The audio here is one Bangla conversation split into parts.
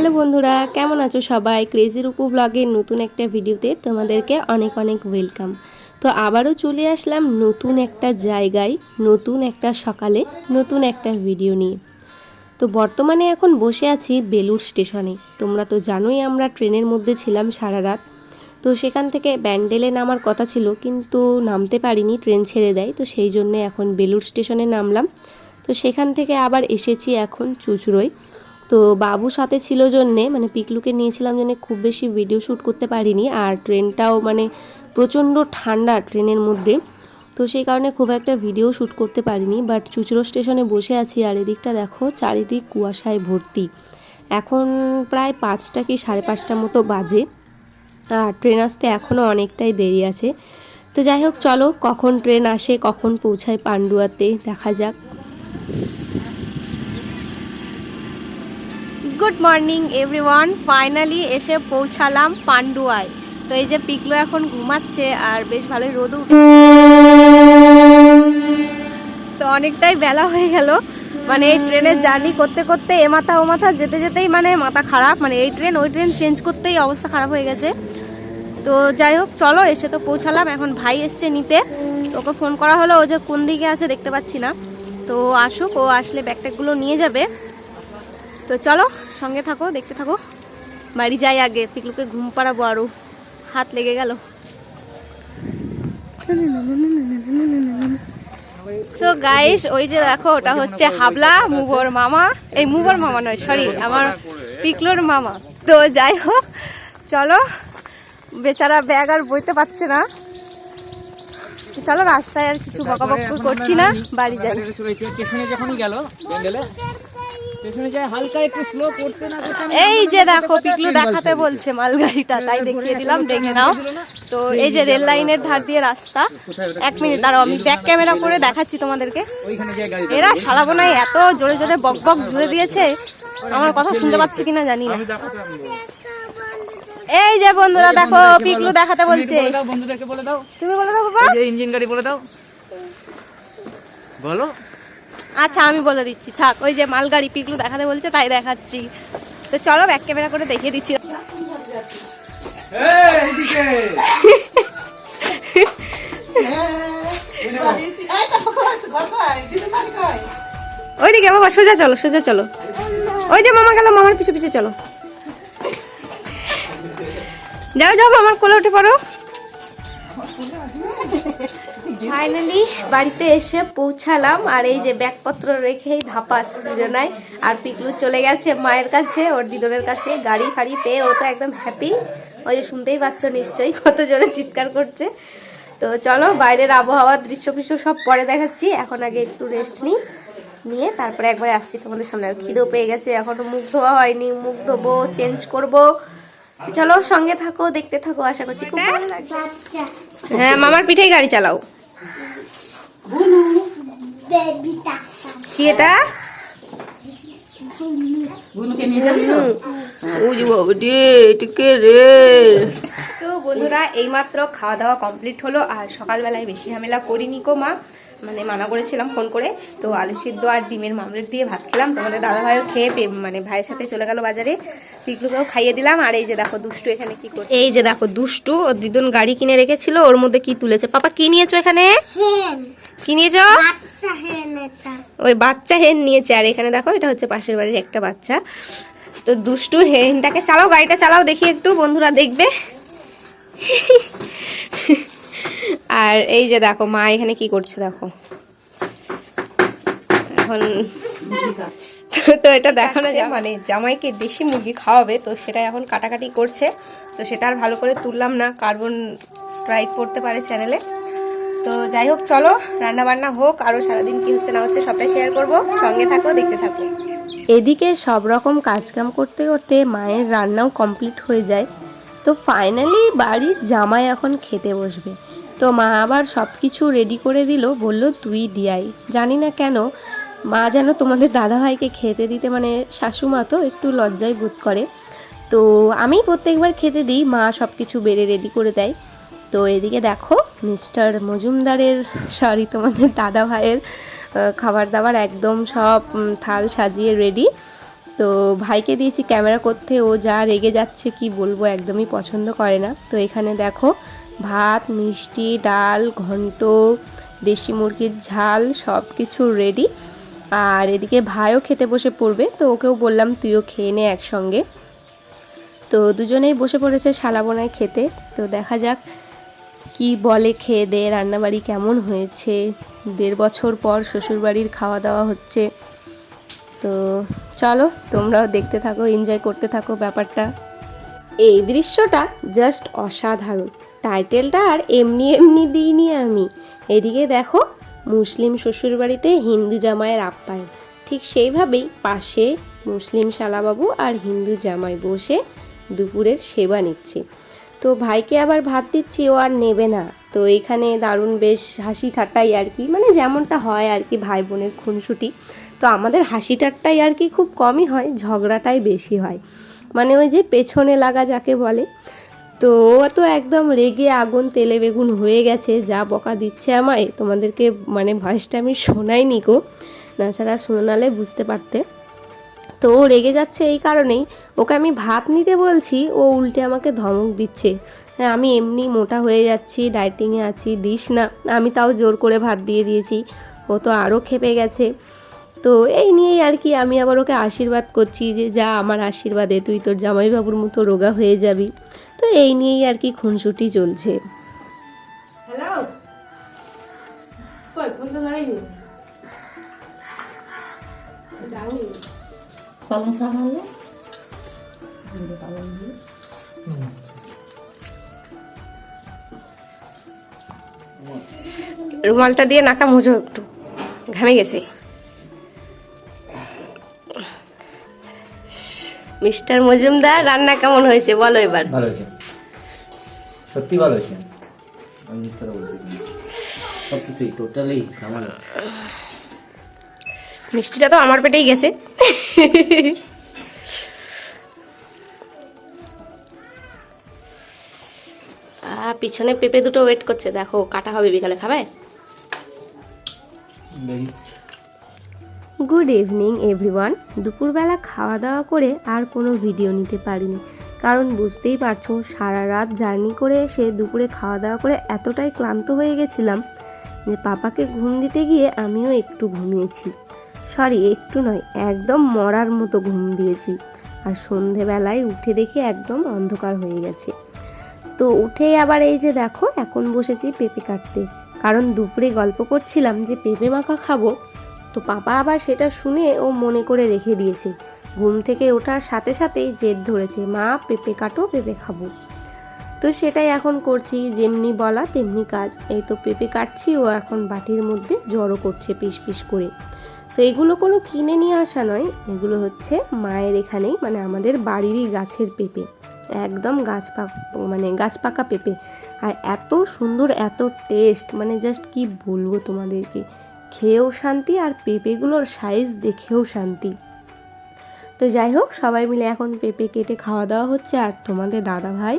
হ্যালো বন্ধুরা, কেমন আছো সবাই? ক্রেজির উপু ব্লগের নতুন একটা ভিডিওতে তোমাদেরকে অনেক অনেক ওয়েলকাম তো আবারও চলে আসলাম নতুন একটা জায়গায়, নতুন একটা সকালে, নতুন একটা ভিডিও নিয়ে। তো বর্তমানে এখন বসে আছি বেলুর স্টেশনে। তোমরা তো জানোই আমরা ট্রেনের মধ্যে ছিলাম সারা রাত। তো সেখান থেকে ব্যান্ডেলে নামার কথা ছিল, কিন্তু নামতে পারিনি, ট্রেন ছেড়ে দেয়। তো সেই জন্যে এখন বেলুর স্টেশনে নামলাম। তো সেখান থেকে আবার এসেছি এখন চুচড়োয়। তো বাবু সাথে ছিল জন্যে মানে পিকলুকে নিয়েছিলাম জন্য খুব বেশি ভিডিও শ্যুট করতে পারিনি আর ট্রেনটাও মানে প্রচণ্ড ঠান্ডা ট্রেনের মধ্যে। তো সেই কারণে খুব একটা ভিডিও শ্যুট করতে পারিনি বাট চুচড়ো স্টেশনে বসে আছি আর এদিকটা দেখো, চারিদিক কুয়াশায় ভর্তি। এখন প্রায় পাঁচটা কি সাড়ে পাঁচটার মতো বাজে, আর ট্রেন আসতে এখনও অনেকটাই দেরি আছে। তো যাই হোক, চলো কখন ট্রেন আসে, কখন পৌঁছায় পান্ডুয়াতে, দেখা যাক। Good morning, everyone. ফাইনালি এসে পৌঁছালাম পান্ডুয়ায়। তো এই যে পিকলো এখন ঘুমাচ্ছে আর বেশ ভালোই রোদ উঠে তো অনেকটাই বেলা হয়ে গেল। মানে এই ট্রেনের জার্নি করতে করতে এ মাথা ও মাথা যেতে যেতেই মানে মাথা খারাপ। মানে এই ট্রেন, ওই ট্রেন চেঞ্জ করতেই অবস্থা খারাপ হয়ে গেছে। তো যাই হোক, চলো এসে তো পৌঁছালাম। এখন ভাই এসছে নিতে। ওকে ফোন করা হলো, ও যে কোন দিকে আছে দেখতে পাচ্ছি না। তো আসুক, ও আসলে ব্যাগট্যাগগুলো নিয়ে যাবে। তো চলো, সঙ্গে থাকো, দেখতে থাকো। বাড়ি যাই আগে, পিকলুকে ঘুম পাড়াবো আরও হাত লেগে গেল। সো গাইস ওই যে দেখো, ওটা হচ্ছে হাবলা, মুবর মামা। এই মুবর মামা নয় সরি আমার পিকলোর মামা। তো যাই হোক, চলো। বেচারা ব্যাগ আর বইতে পারছে না। চলো, রাস্তায় আর কিছু বকাবকি করছি না, বাড়ি যাই। যখনই এই যে দেখো পিকলু দেখাতে বলছে মালগাড়িটা তাই দেখিয়ে দিলাম দেখে নাও। তো এই যে রেল লাইনের ধার দিয়ে রাস্তা এক মিনিট দাঁড়াও আমি ব্যাক ক্যামেরা করে দেখাচ্ছি তোমাদেরকে। এরা শালাবোনায় এত জোরে জোরে বক বক জুড়ে দিয়েছে আমার কথা শুনতে পাচ্ছ কিনা জানি না। এই যে বন্ধুরা দেখো পিকলু দেখাতে বলছে। তুমি বলে দাও বাবা। ইঞ্জিন গাড়ি বলে দাও। বলো। আচ্ছা আমি বলে দিচ্ছি থাক ওই যে মালগাড়ি পিকলু দেখাতে বলছে তাই দেখাচ্ছি। তো চলো ব্যাক ক্যামেরা করে দেখিয়ে দিচ্ছি। ওইদিকে বাবা সোজা চলো সোজা চলো। ওই যে মামা গেল মামার পিছু পিছু চলো। যাও যাও আমার কোলে উঠে পড়ো। ফাইনালি বাড়িতে এসে পৌঁছালাম আর এই যে ব্যাগপত্র রেখেই ধাপাস দুজনায় আর পিকলু চলে গেছে মায়ের কাছে ওর দিদনের কাছে গাড়ি ফাড়ি পেয়ে ও তো একদম হ্যাপি ওই যে শুনতেই পাচ্ছ নিশ্চয়ই কত জোরে চিৎকার করছে। তো চলো বাইরের আবহাওয়ার দৃশ্য ফিশ্য সব পরে দেখাচ্ছি। এখন আগে একটু রেস্ট নিই নিয়ে তারপরে একবার আসছি তোমাদের সামনে। আর খিদেও পেয়ে গেছে এখনও মুখ ধোয়া হয়নি মুখ ধোবো চেঞ্জ করব। চলো সঙ্গে থাকো দেখতে থাকো আশা করছি খুব ভালো লাগবে। হ্যাঁ মামার পিঠেই গাড়ি চালাও। কি এটা? তো? বন্ধুরা এইমাত্র খাওয়া দাওয়া কমপ্লিট হলো আর সকালবেলায় বেশি ঝামেলা করিনি কো মা। মানে মানা করেছিলাম ফোন করে তো আলু সিদ্ধ আর ডিমের মামলেট দিয়ে ভাত খেলাম। তোমাদের দাদা ভাইও খেয়ে পে- মানে ভাইয়ের সাথে চলে গেল বাজারে। পিকলুকেও খাইয়ে দিলাম আর এই যে দেখো দুষ্টু এখানে কি করছে। এই যে দেখো দুষ্টু ও দিদুন গাড়ি কিনে রেখেছিল ওর মধ্যে কি তুলেছে? পাপা কি নিয়েছো এখানে? কি নিয়েছো ওই বাচ্চা হেন নিয়েছে। আর এখানে দেখো এটা হচ্ছে পাশের বাড়ির একটা বাচ্চা। তো দুষ্টু হেনটাকে চালাও গাড়িটা চালাও দেখি একটু বন্ধুরা দেখবে। আর এই যে দেখো মা এখানে কি করছে দেখো। এখন তো এটা দেখানো যায় মানে জামাইকে দেশি মুরগি খাওয়াবে তো সেটা এখন কাটাকাটি করছে। তো সেটা আর ভালো করে তুললাম না কার্বন স্ট্রাইক পড়তে পারে চ্যানেলে। তো যাই হোক, চলো রান্না বান্না হোক আরও সারাদিন কি হচ্ছে না হচ্ছে সবটাই শেয়ার করব। সঙ্গে থাকো, দেখতে থাকো। এদিকে সব রকম কাজকাম করতে করতে মায়ের রান্নাও কমপ্লিট হয়ে যায়। তো ফাইনালি বাড়ির জামাই এখন খেতে বসবে। তো মা আবার সব কিছু রেডি করে দিল, বলল, তুই দিয়াই। জানি না কেন, মা যেন তোমাদের দাদাভাইকে খেতে দিতে মানে শাশুমা তো একটু লজ্জায় বোধ করে। তো আমি প্রত্যেকবার খেতে দিই, মা সব কিছু বেড়ে রেডি করে দেয়। তো এদিকে দেখো মিস্টার মজুমদারের সরি তোমাদের দাদা ভাইয়ের খাবার দাবার একদম সব থাল সাজিয়ে রেডি তো ভাইকে দিয়েছি ক্যামেরা করতে, ও যা রেগে যাচ্ছে কি বলব একদমই পছন্দ করে না। তো এখানে দেখো ভাত, মিষ্টি, ডাল, ঘন্ট, দেশি মুরগির ঝাল সব কিছু রেডি আর এদিকে ভাইও খেতে বসে পড়বে, তো ওকেও বললাম তুইও খেয়ে নে একসঙ্গে। তো দুজনেই বসে পড়েছে শালাবোনায় খেতে। তো দেখা যাক কি বলে খেয়ে দে, রান্নাবাড়ি কেমন হয়েছে? দেড় বছর পর শ্বশুরবাড়ির খাওয়া দাওয়া হচ্ছে। তো চলো, তোমরাও দেখতে থাকো এনজয় করতে থাকো ব্যাপারটা। এই দৃশ্যটা জাস্ট অসাধারণ। টাইটেলটা আর এমনি এমনি দিইনি আমি। এদিকে দেখো, মুসলিম শ্বশুরবাড়িতে হিন্দু জামাইয়ের আপ্যায়ন। ঠিক সেইভাবেই পাশে মুসলিম শালাবাবু আর হিন্দু জামাই বসে দুপুরের সেবা নিচ্ছে। তো ভাইকে আবার ভাত দিচ্ছি, ও আর নেবে না। তো এখানে দারুণ বেশ হাসি ঠাট্টাই আর কি মানে যেমনটা হয় আর কি ভাই বোনের খুনসুটি। তো আমাদের হাসি ঠাট্টাই আর কি খুব কমই হয়, ঝগড়াটাই বেশি হয়। মানে ওই যে পেছনে লাগা যাকে বলে, তো ও তো একদম রেগে আগুন তেলে বেগুন হয়ে গেছে, যা বকা দিচ্ছে আমায়। তোমাদেরকে মানে ভয়েসটা আমি শোনাইনি গো নাছাড়া শোনালে বুঝতে পারতে। তো ও রেগে যাচ্ছে এই কারণেই। ওকে আমি ভাত নিতে বলছি, ও উল্টে আমাকে ধমক দিচ্ছে। হ্যাঁ আমি এমনি মোটা হয়ে যাচ্ছি ডায়েটিংয়ে আছি, দিস না, আমি তাও জোর করে ভাত দিয়ে দিয়েছি। ও তো আরও খেপে গেছে। তো এই নিয়েই আর কি আমি আবার ওকে আশীর্বাদ করছি যে, যা আমার আশীর্বাদে, তুই তোর জামাইবাবুর মতো রোগা হয়ে যাবি। তো এই নিয়েই আর কি খুনসুটি চলছে। হ্যালো ফোন তো পালং শাক আনলে? রুমালটা দিয়ে। নাকা মুছো একটু। ঘামে গেছে। মিস্টার মজুমদার রান্না কেমন হয়েছে বলো এবার। ভালো হয়েছে। সত্যি ভালো হয়েছে। আমি বলতেছি সব কিছুই টোটালি আমার মিষ্টিটা তো আমার পেটেই গেছে। পিছনে পেঁপে দুটো ওয়েট করছে দেখো কাটা হবে বিকালে খাবে? গুড ইভিনিং এভরিওয়ান দুপুরবেলা খাওয়া দাওয়া করে আর কোনো ভিডিও নিতে পারিনি। কারণ বুঝতেই পারছ সারা রাত জার্নি করে এসে দুপুরে খাওয়া দাওয়া করে এতটাই ক্লান্ত হয়ে গেছিলাম যে পাপাকে ঘুম দিতে গিয়ে আমিও একটু ঘুমিয়েছি। সরি, একটু নয়, একদম মরার মতো ঘুম দিয়েছি। আর সন্ধেবেলায় উঠে দেখি একদম অন্ধকার হয়ে গেছে। তো উঠেই আবার এই যে দেখো, এখন বসেছি পেঁপে কাটতে। কারণ দুপুরে গল্প করছিলাম যে পেঁপে মাখা খাব। তো পাপা আবার সেটা শুনে ও মনে করে রেখে দিয়েছে। ঘুম থেকে ওঠার সাথে সাথেই জেদ ধরেছে, মা, পেঁপে কাটো, পেঁপে খাব। তো সেটাই এখন করছি, যেমনি বলা তেমনি কাজ। এই তো পেঁপে কাটছি, ও এখন বাটির মধ্যে জড়ো করছে পিস পিস করে। তো এগুলো কোনো কিনে নিয়ে আসা নয়। এগুলো হচ্ছে মায়ের এখানেই মানে আমাদের বাড়িরই গাছের পেঁপে। একদম গাছ পাক মানে গাছ পাকা পেঁপে। আর এত সুন্দর, এত টেস্ট মানে জাস্ট কি বলব তোমাদেরকে? খেয়েও শান্তি আর পেঁপেগুলোর সাইজ দেখেও শান্তি। তো যাই হোক, সবাই মিলে এখন পেঁপে কেটে খাওয়া দাওয়া হচ্ছে। আর তোমাদের দাদা ভাই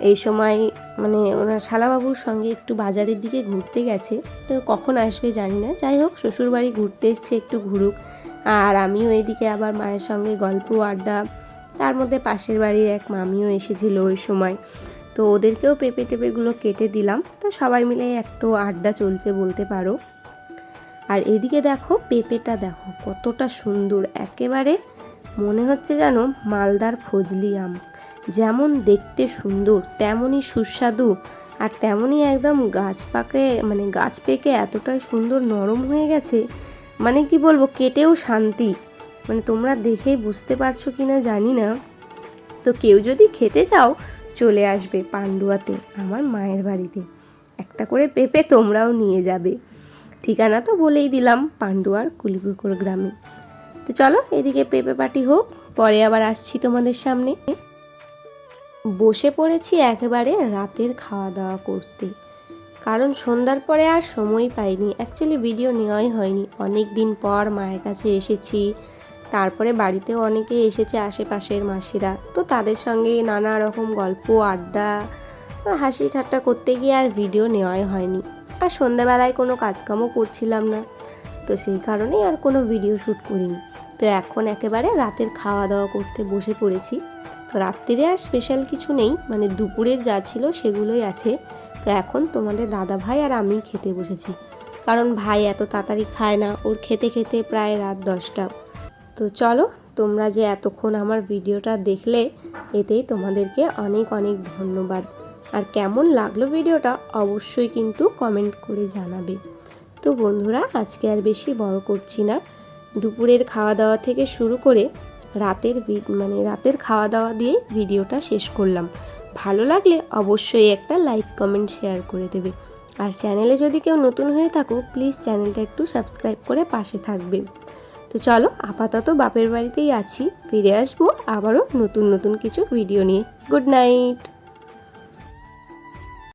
এই সময় মানে ওনার শালাবাবুর সঙ্গে একটু বাজারের দিকে ঘুরতে গেছে। তো কখন আসবে জানি না। যাই হোক, শ্বশুরবাড়ি ঘুরতে এসছে, একটু ঘুরুক। আর আমিও এইদিকে আবার মায়ের সঙ্গে গল্প, আড্ডা। তার মধ্যে পাশের বাড়ির এক মামিও এসেছিল ওই সময়। তো ওদেরকেও পেঁপে টেপেগুলো কেটে দিলাম। তো সবাই মিলে একটু আড্ডা চলছে বলতে পারো। আর এদিকে দেখো, পেঁপেটা দেখো কতটা সুন্দর। একেবারে মনে হচ্ছে যেন মালদার ফজলি আম। যেমন দেখতে সুন্দর তেমনই সুস্বাদু, আর তেমনই একদম গাছ পাকে মানে গাছ পেকে এতটাই সুন্দর নরম হয়ে গেছে মানে কি বলব, কেটেও শান্তি। মানে তোমরা দেখেই বুঝতে পারছ কি না জানি না। তো কেউ যদি খেতে চাও, চলে আসবে পান্ডুয়াতে, আমার মায়ের বাড়িতে। একটা করে পেঁপে তোমরাও নিয়ে যাবে। ঠিকানা তো বলেই দিলাম, পান্ডুয়ার কুলিপুকুর গ্রামে। তো চলো, এদিকে পেঁপে পাটি হোক, পরে আবার আসছি তোমাদের সামনে। বসে পড়েছি একেবারে রাতের খাওয়া দাওয়া করতে। কারণ সন্ধ্যার পরে আর সময় পাইনি। অ্যাকচুয়ালি ভিডিও নেওয়াই হয়নি। অনেক দিন পর মায়ের কাছে এসেছি। তারপরে বাড়িতেও অনেকে এসেছে আশেপাশের মাসিরা। তো তাদের সঙ্গে নানা রকম গল্প, আড্ডা, হাসি ঠাট্টা করতে গিয়ে আর ভিডিও নেওয়াই হয়নি। আর সন্ধ্যাবেলায় কোনো কাজকামও করছিলাম না। তো সেই কারণেই আর কোনো ভিডিও শ্যুট করিনি। তো এখন একেবারে রাতের খাওয়া দাওয়া করতে বসে পড়েছি। রাত্রিরে আর স্পেশাল কিছু নেই। মানে দুপুরের যা ছিল সেগুলোই আছে। তো এখন তোমাদের দাদা ভাই আর আমি খেতে বসেছি। কারণ ভাই এত তাড়াতাড়ি খায় না, ওর খেতে খেতে প্রায় রাত দশটা। তো চলো, তোমরা যে এতক্ষণ আমার ভিডিওটা দেখলে, এতেই তোমাদেরকে অনেক অনেক ধন্যবাদ। আর কেমন লাগল ভিডিওটা, অবশ্যই কিন্তু কমেন্ট করে জানাবে। তো বন্ধুরা, আজকে আর বেশি বড় করছি না। দুপুরের খাওয়া দাওয়া থেকে শুরু করে রাতের মানে রাতের খাওয়া দাওয়া দিয়ে ভিডিওটা শেষ করলাম। ভালো লাগলে অবশ্যই একটা লাইক, কমেন্ট, শেয়ার করে দেবে। আর চ্যানেলে যদি কেউ নতুন হয়ে থাকো, প্লিজ চ্যানেলটা একটু সাবস্ক্রাইব করে পাশে থাকবে। তো চলো, আপাতত বাপের বাড়িতেই আছি। ফিরে আসব আবারও নতুন নতুন কিছু ভিডিও নিয়ে। Good night!